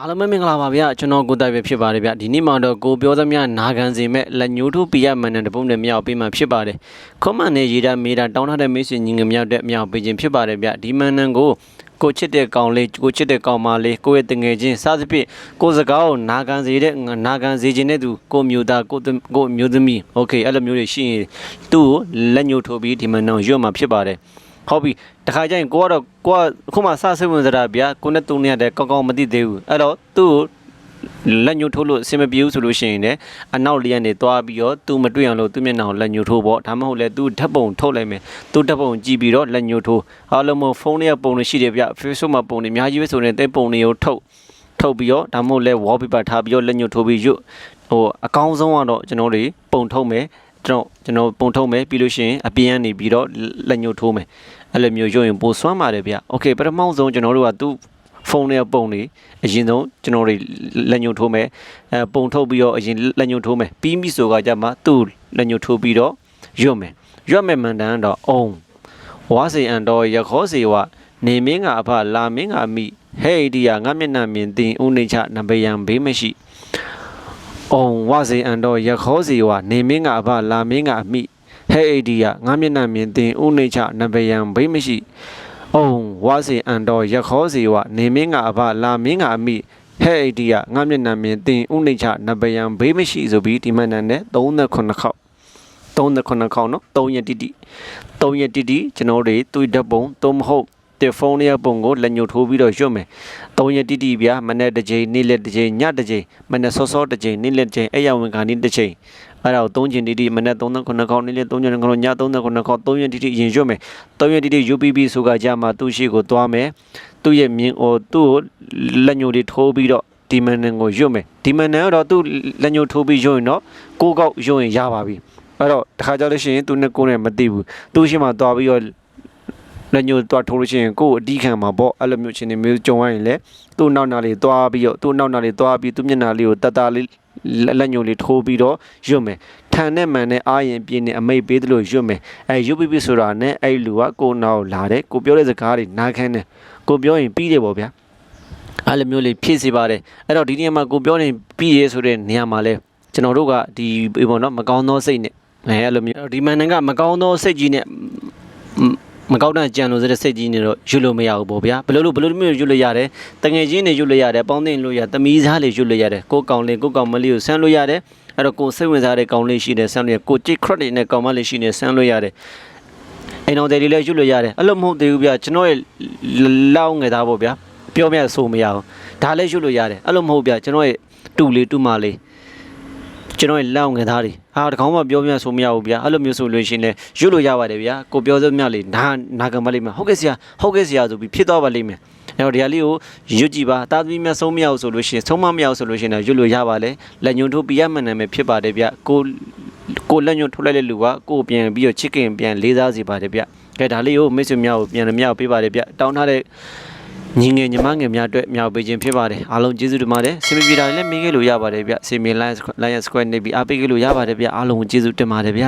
အားလုံးပဲမင်္ဂလာပါဗျာကျွန်တော်ကိုတိုက်ပဲဖြစ်ပါတယ်ဗျဒီနေ့မှာတော့ကိုပြောသမျှနာခံစီမဲ့လက်ညှိုးထိုးပြရမှန်တဲ့တပုံနဲ့မြောက်ပေးမှဖြစ်ပါတယ်ခွန်မန်နဲ့ရေးတာမေးတာတောင်းထားတဲ့မိတ်ဆွေညီငယ်မြောက်တဲ့မြောက်ပေးခြင်းဖြစ်ပါတယ်ဗျဒီမှန်နန်ကိုကိုချစ်တဲ့ကောင်လေးကိုချစ်တဲ့ကောင်မလေးကိုရဲ့တငယ်ချင်းစသဖြင့်ကိုစကားကိုနာခံစေတဲ့နာခံစေခြင်းတဲ့သူကိုမျိုးသားကိုသမကိုမျိုးသမီးโอเคအဲ့လိုမျိုးတွေရှိရင်သူ့ကိုလက်ညှိုးထိုးပြီးဒီမှန်နန်ကိုရွတ်မှာဖြစ်ပါတယ် ဟုတ်ပြီတခါကျရင်ကိုကတော့ကိုကအခုမှစစိတ်ဝင်စားတာဗျာကိုနဲ့တူနေရတဲ့ကောင်းကောင်းမသိသေးဘူးအဲ့တော့သူ့ကိုလက်ညှိုးထိုးလို့အဆင်မပြေဘူးဆိုလို့ရှိရင်လည်းအနောက်လေးကနေသွားပြီးတော့သူမတွေ့အောင်လို့သူမျက်နှာကိုလက်ညှိုးထိုးပေါ့ဒါမှမဟုတ်လဲသူဓာတ်ပုံထုတ်လိုက်မယ်သူဓာတ်ပုံကြည့်ပြီးတော့လက်ညှိုးထိုးအားလုံးမဖုန်းလေးကပုံတွေရှိတယ်ဗျ Facebook မှာပုံတွေအများကြီးပဲဆိုရင်တဲ့ပုံတွေကိုထုတ်ထုတ်ပြီးတော့ဒါမှမဟုတ်လဲ wallpaper ထားပြီးတော့လက်ညှိုးထိုးပြီးရွတ်ဟိုအကောင်းဆုံးကတော့ကျွန်တော်တို့ပုံထုတ်မယ် ကျွန်တော်ကျွန်တော်ပုံထုတ်မယ်ပြီးလို့ရှိရင်အပြင်ကနေပြီးတော့လက်ညှိုးထိုးမယ်အဲ့လိုမျိုးရွတ်ရင်ပိုစွမ်းပါတယ်ဗျโอเคပထမဆုံးကျွန်တော်တို့ကသူဖုန်းရဲ့ပုံတွေအရင်ဆုံးကျွန်တော်တို့လက်ညှိုးထိုးမယ်အဲပုံထုတ်ပြီးတော့အရင်လက်ညှိုးထိုးမယ်ပြီးပြီဆိုကကြမှာသူ့လက်ညှိုးထိုးပြီးတော့ရွတ်မယ်ရွတ်မယ်မှန်တမ်းတော့အုံဝါစီအန်တော်ရခောစီဝနေမင်းကအဖလာမင်းကမိဟဲ့ဒီယာငါမျက်နှာမြင်တင်ဦးနေချနဘယံဘေးမရှိ ။ အော်ဝစီအန်တော်ရခောစီဝနေမင်းကအဖလာမင်းကအမိဟဲ့အိဒီယငါမျက်နှာမြင်တင်ဥနေချနဘယံဘိမရှိ။အော်ဝစီအန်တော်ရခောစီဝနေမင်းကအဖလာမင်းကအမိဟဲ့အိဒီယငါမျက်နှာမြင်တင်ဥနေချနဘယံဘိမရှိဆိုပြီးဒီမနန်နဲ့39ခေါက်39ခေါက်နော်3ရက်တိတိ3ရက်တိတိကျွန်တော်တွေတွေ့ဓာတ်ပုံသို့မဟုတ် တဲ့ဖုန်းရဲ့ပုံကိုလက်ညှိုးထိုးပြီးတော့ရွတ်မယ်။၃ရက်တိတိဗျာမနေ့တစ်ချိန်နေ့လက်တစ်ချိန်ညတစ်ချိန်မနေ့စောစောတစ်ချိန်နေ့လက်တစ်ချိန်အဲ့ရဝင်ခါနေ့တစ်ချိန်အဲ့ဒါကို၃ချိန်တိတိမနေ့39ခေါက်နေ့လက်3ချိန်ခေါက်ည39ခေါက်၃ရက်တိတိရင်ရွတ်မယ်။၃ရက်တိတိ UPP ဆိုကကြမှာသူ့ရှိကိုသွားမယ်။သူ့ရဲ့မြင်ဟိုသူ့ကိုလက်ညှိုးတွေထိုးပြီးတော့ဒီမန်နန်ကိုရွတ်မယ်။ဒီမန်နန်ကတော့သူ့လက်ညှိုးထိုးပြီးရွတ်ရင်တော့ကိုကောက်ရွတ်ရင်ရပါပြီ။အဲ့တော့တခါကြလို့ရှိရင်သူနဲ့ကိုနဲ့မသိဘူး။သူ့ရှိမှသွားပြီးတော့ လက်ညှိုးသွားထိုးလို့ရှိရင်ကိုယ်အတီးခံမှာပေါ့အဲ့လိုမျိုးချင်းနေမျိုးကြုံရရင်လေသူ့နောက်နာလေးသွားပြီးတော့သူ့နောက်နာလေးသွားပြီးသူ့မျက်နှာလေးကိုတတ်တာလေးလက်ညှိုးလေးထိုးပြီးတော့ရွတ်မယ်ထန်နဲ့မှန်နဲ့အာရင်ပြင်းနဲ့အမိတ်ပေးသလိုရွတ်မယ်အဲရွတ်ပြီးပြီဆိုတာနဲ့အဲ့လူကကိုယ်နောက်လာတယ်ကိုပြောတဲ့စကားတွေနားခမ်းတယ်ကိုပြောရင်ပြီးတယ်ပေါ့ဗျာအဲ့လိုမျိုးလေးဖြည့်စေပါတယ်အဲ့တော့ဒီနေရာမှာကိုပြောနေပြီးရဲဆိုတဲ့နေရာမှာလဲကျွန်တော်တို့ကဒီပေါ့နော်မကောင်းသောစိတ်နဲ့အဲအဲ့လိုမျိုးဒီမန်နန်ကမကောင်းသောစိတ်ကြီးနဲ့ မကောက်တဲ့ကြံလို့ဆိုတဲ့စိတ်ကြီးနေတော့ယူလို့မရဘူးပေါ့ဗျာဘယ်လိုလို့ဘယ်လိုမျိုးယူလို့ရတယ်တငယ်ချင်းတွေယူလို့ရတယ်ပေါင်းတင်လို့ရတမီးစားလေးယူလို့ရတယ်ကိုကောင်လေးကိုကောင်မလေးကိုဆန်းလို့ရတယ်အဲ့တော့ကိုစိတ်ဝင်စားတဲ့ကောင်လေးရှိတယ်ဆန်းလို့ရကိုကြိတ်ခရက်တွေနဲ့ကောင်မလေးရှိနေဆန်းလို့ရတယ်အိမ်တော်တွေလည်းယူလို့ရတယ်အဲ့လိုမဟုတ်သေးဘူးဗျာကျွန်တော်ရဲ့လောင်းငယ်သားပေါ့ဗျာပြောမြတ်ဆိုမရဘူးဒါလည်းယူလို့ရတယ်အဲ့လိုမဟုတ်ဗျာကျွန်တော်ရဲ့တူလေးတူမလေး ကျွန်တော်ရဲ့လောက်ငယ်သားတွေဟာတကောင်းမှပြောပြဆိုမရဘူးဗျာအဲ့လိုမျိုးဆိုလို့ရှိရင်လည်းရွတ်လို့ရပါတယ်ဗျာကိုပြောစမြလေးနာနာခံပါလိမ့်မယ်ဟုတ်ကဲ့ဆရာဟုတ်ကဲ့ဆရာဆိုပြီးဖြစ်သွားပါလိမ့်မယ်အဲ့တော့ဒီဟာလေးကိုရွတ်ကြည့်ပါတာသမီးများဆုံးမရဘူးဆိုလို့ရှိရင်ဆုံးမမရဘူးဆိုလို့ရှိရင်တော့ရွတ်လို့ရပါလေလက်ညွန်ထိုးပြရမှန်တယ်ပဲဖြစ်ပါတယ်ဗျာကိုကိုလက်ညွန်ထိုးလိုက်တဲ့လူကကိုပြန်ပြီးတော့ချစ်ခင်ပြန်လေးစားစီပါတယ်ဗျာကဲဒါလေးကိုမိတ်ဆွေများကိုပြန်လည်းများပေးပါတယ်ဗျာတောင်းထားတဲ့ ညီငယ်ညီမငယ်များအတွက်မြောက်ပေးခြင်းဖြစ်ပါတယ်အားလုံးကျေးဇူးတင်ပါတယ်စင်မပြေတာလည်းမေးခဲ့လို့ရပါတယ်ဗျစင်မီ line line square နေပြီးအားပေးခဲ့လို့ရပါတယ်ဗျအားလုံးကိုကျေးဇူးတင်ပါတယ်ဗျ